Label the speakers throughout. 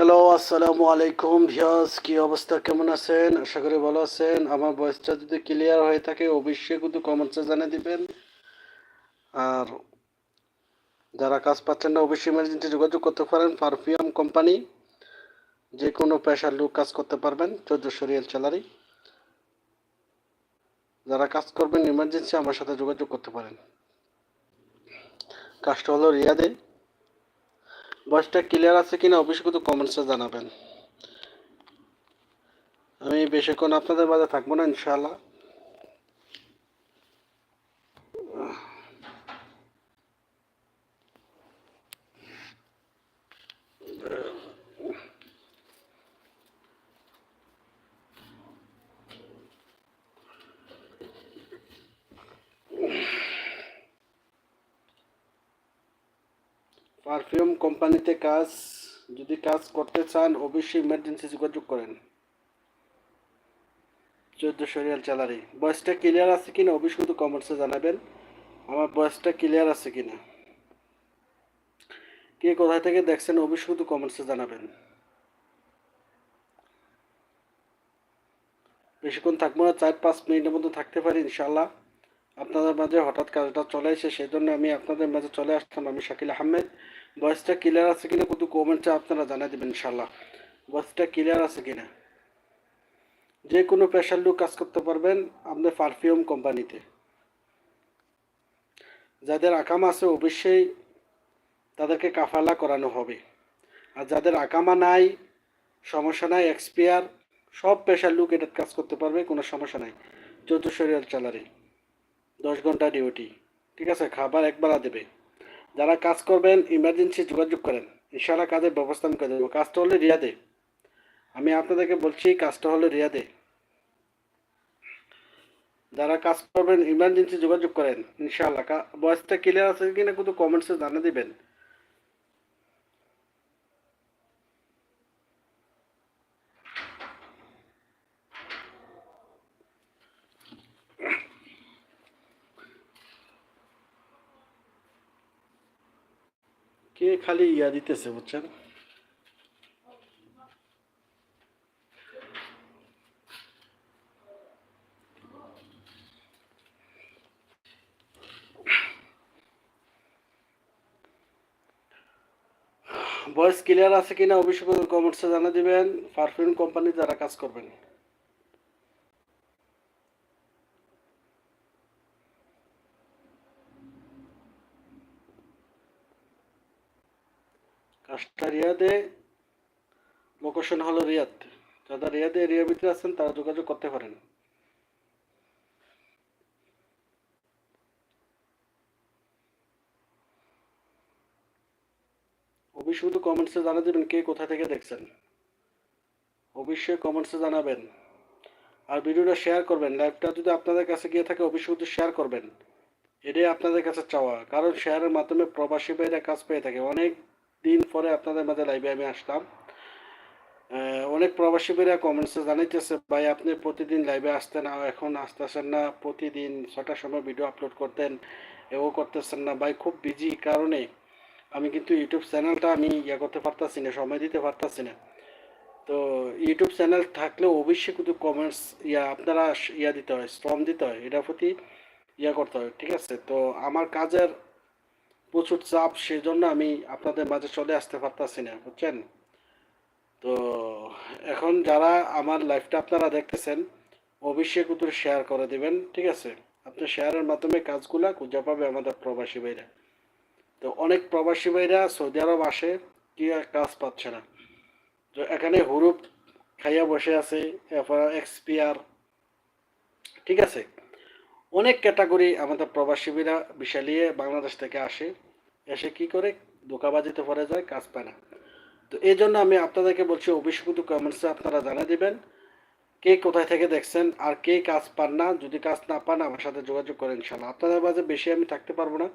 Speaker 1: Hello আসসালামু আলাইকুম ভিয়াস কি অবস্থা? কেমন আছেন? আশা করি ভালো আছেন। আমার ভয়েসটা যদি ক্লিয়ার হয়ে থাকে, অবশ্যই কিন্তু কমেন্টসে জানিয়ে দিবেন। আর যারা কাজ পাচ্ছেন না, অবশ্যই ইমার্জেন্সি যোগাযোগ করতে পারেন পারফিউম কোম্পানি যে কোনো পেশার লোক কাজ করতে পারবেন, চোদ্দোশো রিয়াল স্যালারি যারা কাজ করবেন ইমার্জেন্সি আমার সাথে যোগাযোগ করতে পারেন। কাজটা হলো রিয়াদে। ভয়েসটা ক্লিয়ার আছে কিনা অবশ্যই কিন্তু কমেন্টসে জানাবেন। আমি বেশিক্ষণ আপনাদের মাঝে থাকব না, ইনশাআল্লাহ। পারফিউম কোম্পানিতে কাজ, যদি কাজ করতে চান, অবশ্যই ইমার্জেন্সি যোগাযোগ করেন। চোদ্দোশো রিয়াল স্যালারি বয়সটা ক্লিয়ার আছে কিনা, অবশ্যই কিন্তু কমেন্টসে জানাবেন। আমার বয়সটা ক্লিয়ার আছে কিনা। কে কোথায় থেকে দেখছেন, অবশ্যই কিন্তু কমেন্টসে জানাবেন। বেশিক্ষণ থাকব না, চার পাঁচ মিনিটের মধ্যে থাকতে পারি ইনশাল্লাহ আপনাদের মাঝে হঠাৎ কাজটা চলে এসে সেই জন্য আমি আপনাদের মাঝে চলে আসতাম আমি শাকিল আহমেদ। ভয়েসটা ক্লিয়ার আছে কিনা কিন্তু কমেন্টে আপনারা জানিয়ে দেবেন ইনশাল্লাহ ভয়েসটা ক্লিয়ার আছে কিনা? যে কোনো পেশার লোক কাজ করতে পারবেন আপনার পারফিউম কোম্পানিতে যাদের আকাম আছে অবশ্যই তাদেরকে কাফালা করানো হবে। আর যাদের আকামা নাই, সমস্যা নাই এক্সপিয়ার সব পেশার লোক এটা কাজ করতে পারবে, কোনো সমস্যা নাই। চোদ্দোশো রিয়াল স্যালারি দশ ঘণ্টা ডিউটি ঠিক আছে? খাবার একবেলা দেবে। যারা কাজ করবেন ইমার্জেন্সি যোগাযোগ করেন। ইশারা কাজের ব্যবস্থা আমি করে দেবো। কাজটা হলে রিয়াদে। আমি আপনাদেরকে বলছি, কাজটা হলো রিয়াদে। যারা কাজ করবেন ইমার্জেন্সি যোগাযোগ করেন, ইনশাআল্লাহ। বয়সটা ক্লিয়ার আছে কিনা, কিন্তু কমেন্টসে জানিয়ে দিবেন। কে খালি ইয়া দিতেছে বুঝছেন ভয়েস ক্লিয়ার আছে কিনা অবশ্যই কমেন্টসে জানা দিবেন। পারফিউম কোম্পানি যারা কাজ করবেন। কাজটা রিয়াদে লোকেশন হলো রিয়াদ। যারা রিয়াদে এরিয়ার ভিতরে আছেন, তারা যোগাযোগ করতে পারেন। অবশ্যই শুধু কমেন্টসে জানা দেবেন কে কোথা থেকে দেখছেন। অবশ্যই কমেন্টসে জানাবেন। আর ভিডিওটা শেয়ার করবেন। লাইভটা যদি আপনাদের কাছে গিয়ে থাকে, অবশ্যই শুধু শেয়ার করবেন। এটাই আপনাদের কাছে চাওয়া। কারণ শেয়ারের মাধ্যমে প্রবাসী ভাইরা কাজ পেয়ে থাকে। অনেক দিন পরে আপনাদের মাঝে লাইভে আমি আসলাম। অনেক প্রবাসী ভাইরা কমেন্টসে জানাইতেছে, ভাই, আপনি প্রতিদিন লাইভে আসতেন এখন আসতেছেন না। প্রতিদিন ছটার সময় ভিডিও আপলোড করতেন, এও করতেছেন না। ভাই, খুব বিজি কারণে আমি কিন্তু ইউটিউব চ্যানেলটা আমি ইয়ে করতে পারতাছি না, সময় দিতে পারতাছি না। তো ইউটিউব চ্যানেল থাকলে অবশ্যই কিন্তু কমেন্টস ইয়া, আপনারা ইয়া দিতে হয়, শ্রম দিতে হয়, এটার প্রতি ইয়া করতে হয়, ঠিক আছে? তো আমার কাজের প্রচুর চাপ সেই জন্য আমি আপনাদের মাঝে চলে আসতে পারতাছি না, বুঝছেন? তো এখন যারা আমার লাইফটা আপনারা দেখতেছেন, অবশ্যই কিন্তু শেয়ার করে দিবেন, ঠিক আছে? আপনি শেয়ারের মাধ্যমে কাজগুলা খুঁজে পাবে আমাদের প্রবাসী ভাইরা। তো অনেক প্রবাসী ভাইরা সৌদি আরব আসে, কি কাজ পাচ্ছে না। তো এখানে হুরুপ খাইয়া বসে আছে এরপর এক্সপিয়ার ঠিক আছে? অনেক ক্যাটাগরি আমাদের প্রবাসীরা বিশালিয়ে বাংলাদেশ থেকে আসে, এসে কি করে? ধোকাবাজিতে পড়ে যায়, কাজ পায় না। তো এই জন্য আমি আপনাদেরকে বলছি কিন্তু কমেন্টসে আপনারা জানিয়ে দেবেন, কে কোথায় থেকে দেখছেন আর কে কাজ পান না। যদি কাজ না পান, আমার সাথে যোগাযোগ করেন ইনশাল্লাহ আপনাদের মাঝে বেশি আমি থাকতে পারব না।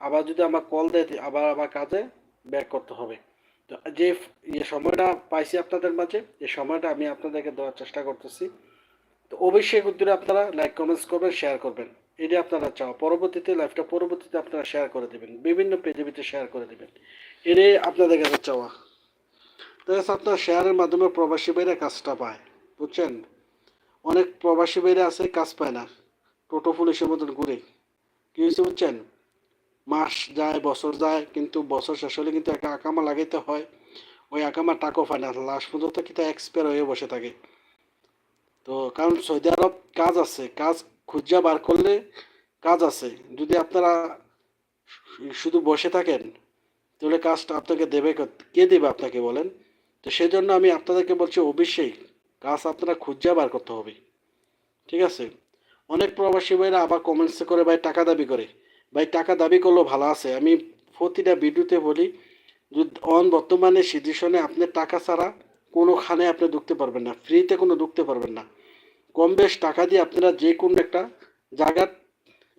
Speaker 1: আবার যদি আমার কল দেয়, আবার আমার কাজে ব্যাক করতে হবে। তো যে ইয়ে সময়টা পাইছি আপনাদের মাঝে, এই সময়টা আমি আপনাদেরকে দেওয়ার চেষ্টা করতেছি। তো অবশ্যই কিন্তু আপনারা লাইক কমেন্টস করবেন শেয়ার করবেন। এটি আপনারা চাও পরবর্তীতে লাইভটা পরবর্তীতে আপনারা শেয়ার করে দেবেন। বিভিন্ন পেজে শেয়ার করে দেবেন। এটাই আপনাদের কাছে চাওয়া। তাহলে আপনার শেয়ারের মাধ্যমে প্রবাসী বাইরে কাজটা পায়। বুঝছেন? অনেক প্রবাসী বাইরে আছে, কাজ পায় না। টোটো পুলিশের মতন ঘুরে। কি হয়েছে বুঝছেন? মাস যায়, বছর যায়, কিন্তু বছর শেষ হলে কিন্তু একটা আকামা লাগাইতে হয়। ওই আকামা টাকাও পায় না। লাস্ট পর্যন্ত কিন্তু এক্সপায়ার হয়ে বসে থাকে। তো কারণ সৌদি আরব কাজ আছে, কাজ খুঁজা বার করলে কাজ আছে। যদি আপনারা শুধু বসে থাকেন, তাহলে কাজটা আপনাকে দেবে কে? দেবে আপনাকে বলেন? তো সেই জন্য আমি আপনাদেরকে বলছি, অবশ্যই কাজ আপনারা খুঁজা বার করতে হবে। ঠিক আছে? অনেক প্রবাসী ভাইরা আবার কমেন্টসে করে, ভাই, টাকা দাবি করে। ভাই, টাকা দাবি করলেও ভালো আছে। আমি প্রতিটা ভিডিওতে বলি অন বর্তমানে সিচুয়েশনে আপনি টাকা ছাড়া কোনোখানে আপনি ঢুকতে পারবেন না। ফ্রিতে কোনো ঢুকতে পারবেন না। কম বেশ টাকা দিয়ে আপনারা যে কোনো একটা জায়গার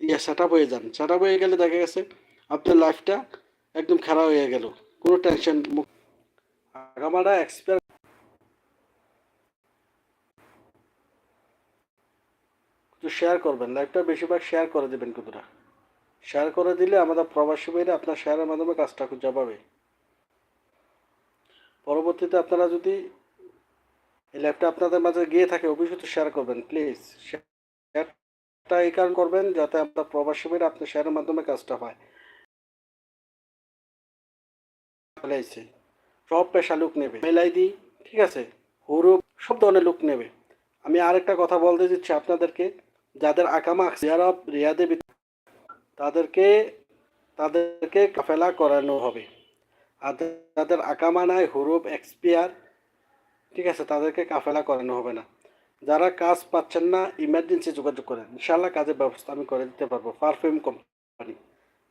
Speaker 1: ইয়ে সেট আপ হয়ে যান। সেট হয়ে গেলে দেখা গেছে আপনার লাইফটা একদম খারাপ হয়ে গেল। কোনো টেনশন আগামারা এক্সপায়ার একটু শেয়ার করবেন। লাইভটা বেশিরভাগ শেয়ার করে দেবেন কতটা? শেয়ার করে দিলে আমাদের প্রবাসী ভাইরা আপনার শেয়ারের মাধ্যমে কাজটা খুঁজে পাবে পরবর্তীতে আপনারা যদি এই ল্যাবটা আপনাদের মাঝে গিয়ে থাকে, অবশ্যই শেয়ার করবেন প্লিজ শেয়ারটা এই কারণ করবেন যাতে আপনার প্রবাসী ভাইরা আপনার শেয়ারের মাধ্যমে কাজটা হয়। ফেলাইছে সব পেশা লোক নেবে। মেল আইডি ঠিক আছে? হুরুপ, সব ধরনের লোক নেবে। আমি আরেকটা কথা বলতে দিচ্ছি আপনাদেরকে। যাদের আকামা জিয়ারব রিয়াদে তাদেরকে তাদেরকে কাফেলা করানো হবে। আর যাদের আকামা নাই, হুরুপ, এক্সপিয়ার ঠিক আছে, তাদেরকে কাফেলা করানো হবে না। যারা কাজ পাচ্ছেন না ইমার্জেন্সি যোগাযোগ করেন। ইনশাল্লাহ কাজের ব্যবস্থা আমি করে দিতে পারব। পারফিউম কোম্পানি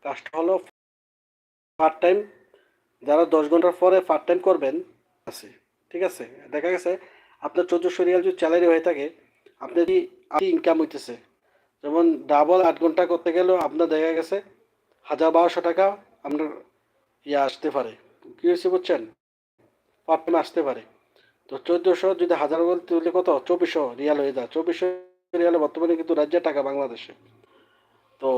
Speaker 1: কাজটা হলো পার্ট টাইম যারা দশ ঘণ্টার পরে পার্ট টাইম করবেন, আছে। ঠিক আছে, দেখা গেছে, আপনার চোদ্দোশো রিয়াল যদি স্যালারি হয়ে থাকে, আপনি যদি ইনকাম হইতেছে, যেমন ডাবল আট ঘণ্টা করতে গেলেও আপনার দেখা গেছে, হাজার বারোশো টাকা আপনার ইয়ে আসতে পারে। কী হয়েছে বুঝছেন? পার্ট টাইম আসতে পারে। তো চোদ্দোশো যদি হাজার তুলে কত? চব্বিশশো রিয়াল হয়ে যায়। চব্বিশশো রিয়ালে বর্তমানে কিন্তু রাজ্যের টাকা বাংলাদেশে। তো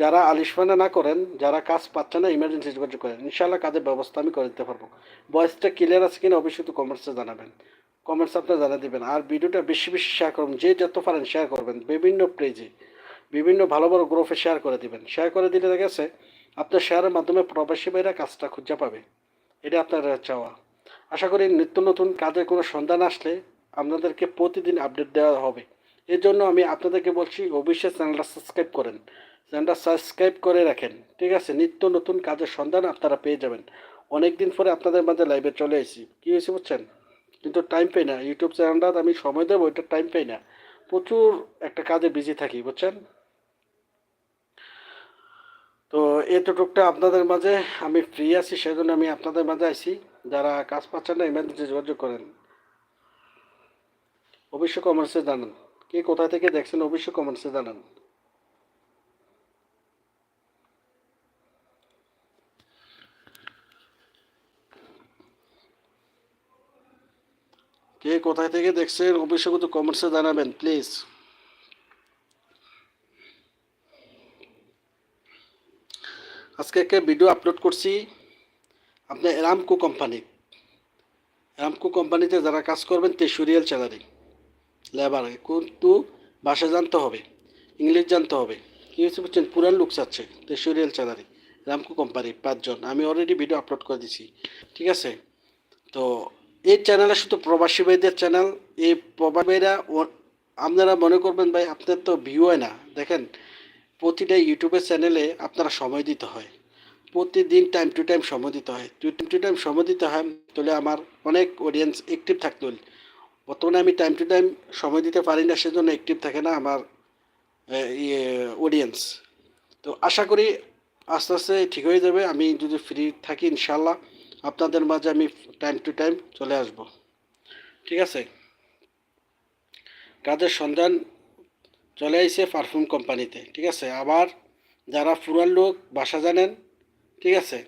Speaker 1: যারা আলিশমানা না করেন, যারা কাজ পাচ্ছে না ইমার্জেন্সি যোগাযোগ করেন ইনশাল্লাহ কাজের ব্যবস্থা আমি করে দিতে পারব। ভয়েসটা ক্লিয়ার আছে কিনা অবশ্যই তো কমেন্টসে জানাবেন। কমেন্টস আপনার জানিয়ে দেবেন। আর ভিডিওটা বেশি বেশি শেয়ার করবেন যে যত পারেন শেয়ার করবেন। বিভিন্ন পেজে বিভিন্ন ভালো ভালো গ্রুপে শেয়ার করে দিবেন। শেয়ার করে দিলে দেখা গেছে, আপনার শেয়ারের মাধ্যমে প্রবাসী ভাইরা কাজটা খুঁজে পাবে। এটা আপনার চাওয়া। আশা করি নিত্য নতুন কাজের কোনো সন্ধান আসলে আপনাদেরকে প্রতিদিন আপডেট দেওয়া হবে। এর জন্য আমি আপনাদেরকে বলছি, অবশ্যই চ্যানেলটা সাবস্ক্রাইব করেন। চ্যানেলটা সাবস্ক্রাইব করে রাখেন, ঠিক আছে? নিত্য নতুন কাজের সন্ধান আপনারা পেয়ে যাবেন। অনেক দিন পরে আপনাদের মাঝে লাইভে চলে এসেছি। কী হয়েছে বুঝছেন? কিন্তু টাইম পাই না। ইউটিউব চ্যানেলটা আমি সময় দেবো, ওইটা টাইম পাই না। প্রচুর একটা কাজে বিজি থাকি, বুঝছেন? তো এতটুকটা আপনাদের মাঝে, আমি ফ্রি আছি, সেজন্য আমি আপনাদের মাঝে আইছি। যারা কাজ পাচ্ছেন না ইমার্জেন্সি যোগাযোগ করেন। অবশ্যই কমেন্টসে জানান। কে কোথা থেকে দেখছেন অবশ্যই কমেন্টসে জানান। কে কোথায় থেকে দেখছেন অবশ্যই কমেন্টসে জানাবেন, প্লিজ। আজকে একটা ভিডিও আপলোড করছি। আপনার এরামকো কোম্পানি এরামকো কোম্পানিতে যারা কাজ করবেন তেসুরিয়াল স্যালারি লেবার কিন্তু ভাষা জানতে হবে, ইংলিশ জানতে হবে। কী হয়েছে বলছেন পুরান লুক চাচ্ছে তেসুরিয়াল স্যালারি রামকো কোম্পানি পাঁচজন। আমি অলরেডি ভিডিও আপলোড করে দিছি। ঠিক আছে? তো এই চ্যানেলে শুধু প্রবাসী ভাইদের চ্যানেল এই প্রবাসী ভাইরা আপনারা মনে করবেন ভাই, আপনার তো ভিউ হয় না। দেখেন, প্রতিটা ইউটিউবের চ্যানেলে আপনারা সময় দিতে হয়। প্রতিদিন টাইম টু টাইম সময় দিতে হয়। টু টাইম টু টাইম সময় দিতে হয়, তাহলে আমার অনেক অডিয়েন্স অ্যাক্টিভ থাকতে। বর্তমানে আমি টাইম টু টাইম সময় দিতে পারি না, সেজন্য অ্যাক্টিভ থাকে না আমার অডিয়েন্স তো আশা করি আস্তে আস্তে ঠিক হয়ে যাবে। আমি যদি ফ্রি থাকি ইনশাল্লাহ আপনাদের মাঝে আমি টাইম টু টাইম চলে আসব। ঠিক আছে? কাজের সন্ধান চলে আইছে পারফিউম কোম্পানিতে ঠিক আছে? আবার যারা পুরান লোক ভাষা জানেন ঠিক আছে?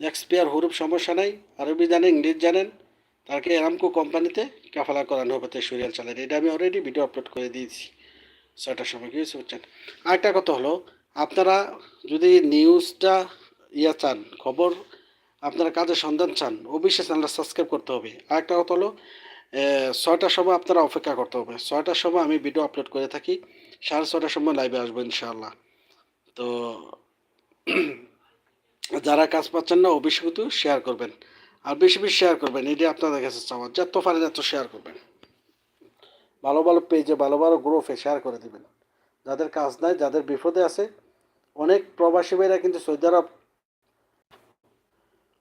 Speaker 1: এক্সপিয়ার হুরুপ সমস্যা নাই। আরবি জানেন ইংলিশ জানেন। তাকে এরামকো কোম্পানিতে কাফালা করানো হবে সিরিয়াল চালান এটা আমি অলরেডি ভিডিও আপলোড করে দিয়েছি। ছয়টার সময়, কি হয়েছে আরেকটা কথা হলো, আপনারা যদি নিউজটা ইয়া চান, খবর আপনারা কাজের সন্ধান চান, অবশ্যই চ্যানেলটা সাবস্ক্রাইব করতে হবে। আরেকটা কথা হলো ছয়টার সময় আপনারা অপেক্ষা করতে হবে। ছয়টার সময় আমি ভিডিও আপলোড করে থাকি। সাড়ে ছটার সময় লাইভে আসব ইনশাআল্লাহ। তো যারা কাজ পাচ্ছেন না কিন্তু শেয়ার করবেন। আর বেশি বেশি শেয়ার করবেন এটি আপনাদের কাছে চাওয়া। যত পারেন এত শেয়ার করবেন। ভালো ভালো পেজে ভালো ভালো গ্রুপে শেয়ার করে দেবেন। যাদের কাজ নাই, যাদের বিপদে আছে, অনেক প্রবাসী ভাইরা কিন্তু সৌদি আরব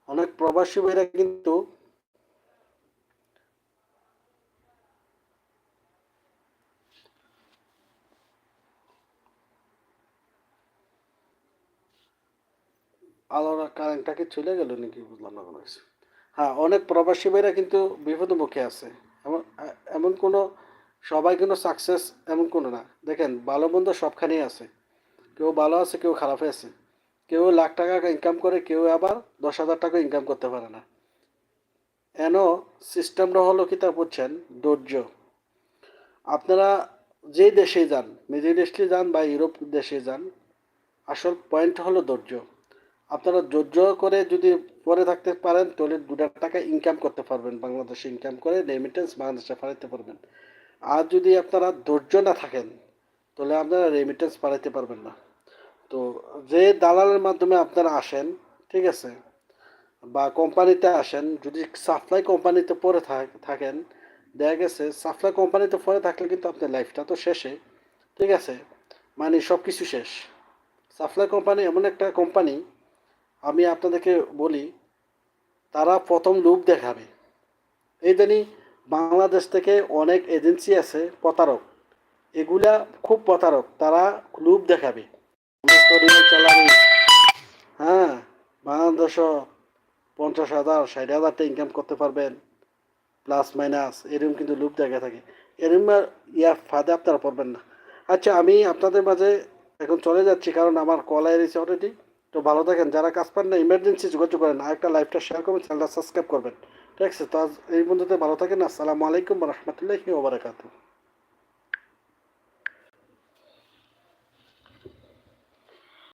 Speaker 1: অনেক প্রবাসী ভাইরা কিন্তু আলোর কারেন্টটা কি চলে গেল নাকি বুঝলাম না কোনো হ্যাঁ অনেক প্রবাসী ভাইরা কিন্তু বিপদের মুখে আছে। এমন এমন কোনো, সবাই কিন্তু সাকসেস এমন কোনো না। দেখেন, ভালো মন্দ সবখানেই আছে। কেউ ভালো আছে, কেউ খারাপে আছে। কেউ লাখ টাকা ইনকাম করে, কেউ আবার দশ হাজার টাকা ইনকাম করতে পারে না। এন সিস্টেমটা হলো কি তা বুঝছেন? ধৈর্য। আপনারা যে দেশে যান মিডিল ইস্টে যান বা ইউরোপ দেশে যান, আসল পয়েন্ট হলো ধৈর্য। আপনারা ধৈর্য করে যদি পরে থাকতে পারেন, তাহলে দু লাখ টাকা ইনকাম করতে পারবেন, বাংলাদেশে ইনকাম করে রেমিটেন্স বাংলাদেশে পাঠাতে পারবেন। আর যদি আপনারা ধৈর্য না থাকেন, তাহলে আপনারা রেমিটেন্স পাঠাতে পারবেন না। তো যে দালালের মাধ্যমে আপনারা আসেন, ঠিক আছে, বা কোম্পানিতে আসেন, যদি সাপ্লাই কোম্পানিতে পরে থাকেন, দেখা গেছে সাপ্লাই কোম্পানিতে পরে থাকলে কিন্তু আপনার লাইফটা তো শেষে, ঠিক আছে মানে সব কিছু শেষ। সাপ্লাই কোম্পানি এমন একটা কোম্পানি আমি আপনাদেরকে বলি, তারা প্রথম লুপ দেখাবে। এই জানি বাংলাদেশ থেকে অনেক এজেন্সি আছে প্রতারক। এগুলা খুব প্রতারক, তারা লুপ দেখাবে। হ্যাঁ বাংলাদেশ পঞ্চাশ হাজার, ষাট হাজার টাকা ইনকাম করতে পারবেন প্লাস মাইনাস এরকম কিন্তু লুপ দেখা থাকে। এরকম আর ইয়া ফাঁদে আপনারা পড়বেন না। আচ্ছা আমি আপনাদের মাঝে এখন চলে যাচ্ছি, কারণ আমার কল এসেছে অলরেডি তো ভালো থাকেন। যারা কাজ পান না ইমার্জেন্সি যোগাযোগ করেন। আরেকটা লাইভটা শেয়ার করবেন চ্যানেলটা সাবস্ক্রাইব করবেন। ঠিক আছে? তো আজ এই বন্ধুতে ভালো থাকেন। আসসালামু আলাইকুম রহমতুল্লাহি ওবরাকাতু